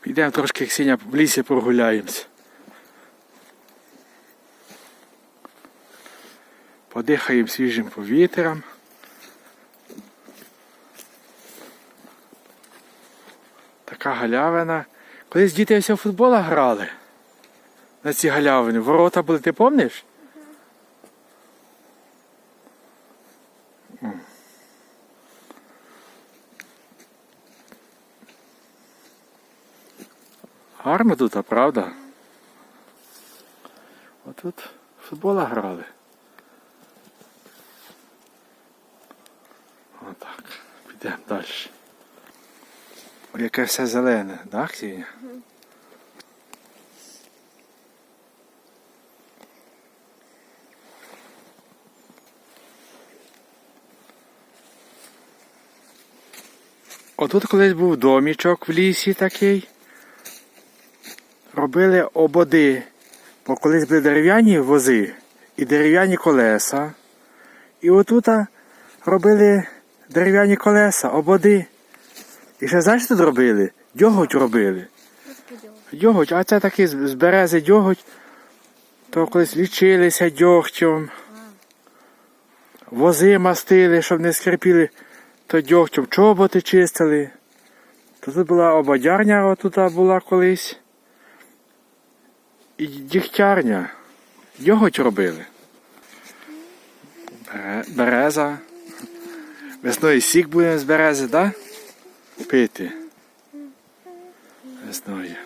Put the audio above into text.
Підемо трошки Ксеня в лісі прогуляємось. Подихаємо свіжим повітрям. Така галявина. Колись діти все в футбола грали. На ці галявини. Ворота були, ти пам'ятаєш? М. Гарно тут, а правда? Отут футбола грали. Отак. Підемо далі. Ой, Яке все зелене, так, Ксенія? Отут колись був домічок в лісі такий. Робили ободи. Бо колись були дерев'яні вози і дерев'яні колеса. І отут робили дерев'яні колеса, ободи. І ще знаєш, що тут робили? Дьоготь робили. Дьоготь, а це такий з з берези дьоготь. То колись лічилися дьогтем. Вози мастили, щоб не скрипіли, то дьогтем чоботи чистили. То тут була ободярня, отут була колись. І дігтярня. Дьоготь робили. Береза. Весною сік будемо з берези, так? Да? Пити. Весною.